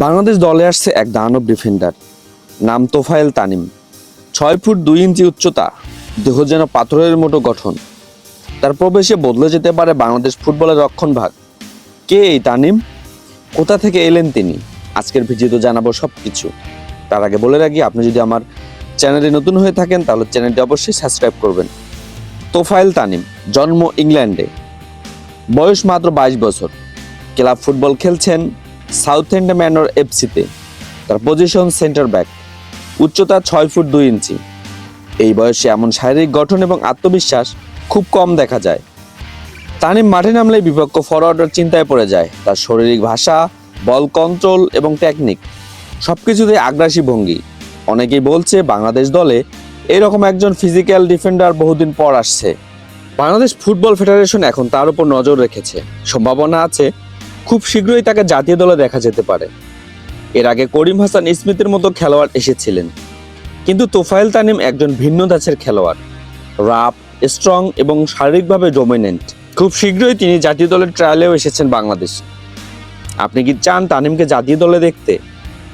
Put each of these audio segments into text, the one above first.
বাংলাদেশ দলে আসছে এক দানব ডিফেন্ডার নাম তোফায়েল তানিম। ছয় ফুট দুই ইঞ্চি উচ্চতা, দেহ যেন পাথরের মতো গঠন। তার প্রবেশে বদলে যেতে পারে বাংলাদেশ ফুটবলের রক্ষণ ভাগ। কে এই তানিম? কোথা থেকে এলেন তিনি? আজকের ভিডিওতে জানাব সব কিছু তার আগে বলে রাখি, আপনি যদি আমার চ্যানেলে নতুন হয়ে থাকেন, তাহলে চ্যানেলটি অবশ্যই সাবস্ক্রাইব করবেন। তোফায়েল তানিম, জন্ম ইংল্যান্ডে। বয়স মাত্র বাইশ বছর। ক্লাব ফুটবল খেলছেন সাউথ এন্ড ম্যানর এফসিতে। তার পজিশন সেন্টার ব্যাক উচ্চতা ছয় ফুট দুই ইঞ্চি। এই বয়সে এমন শারীরিক গঠন এবং আত্মবিশ্বাস খুব কম দেখা যায়। তানিম মাঠে নামলে বিপক্ষ ফরওয়ার্ডার চিন্তায় পড়ে যায়। তার শারীরিক ভাষা বল কন্ট্রোল এবং টেকনিক সব সবকিছুতে আগ্রাসী ভঙ্গি। অনেকেই বলছে বাংলাদেশ দলে এরকম একজন ফিজিক্যাল ডিফেন্ডার বহুদিন পর আসছে। বাংলাদেশ ফুটবল ফেডারেশন এখন তার উপর নজর রেখেছে। সম্ভাবনা আছে খুব শীঘ্রই তাকে জাতীয় দলে দেখা যেতে পারে। এর আগে করিম হাসান স্মিথের মতো খেলোয়াড় এসেছিলেন। কিন্তু তোফায়েল তানিম একজন ভিন্ন ধাঁচের খেলোয়াড়। রাপ স্ট্রং এবং শারীরিকভাবে ডোমিনেন্ট। খুব শীঘ্রই তিনি জাতীয় দলের ট্রায়ালেও এসেছেন বাংলাদেশ। আপনি কি চান তানিমকে জাতীয় দলে দেখতে?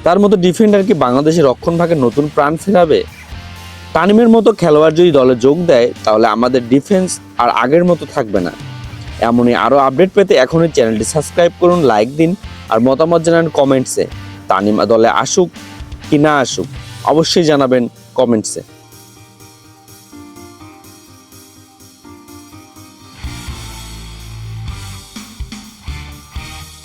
তার মতো ডিফেন্ডার কি বাংলাদেশের রক্ষণ ভাগে নতুন প্রাণ ফেরাবে? তানিমের মতো খেলোয়াড় যদি দলে যোগ দেয়, তাহলে আমাদের ডিফেন্স আর আগের মতো থাকবে না। এমনই আরও আপডেট পেতে এখনই চ্যানেলটি সাবস্ক্রাইব করুন লাইক দিন, আর মতামত জানান কমেন্টসে তানিমা দলে আসুক কি না আসুক, অবশ্যই জানাবেন কমেন্টসে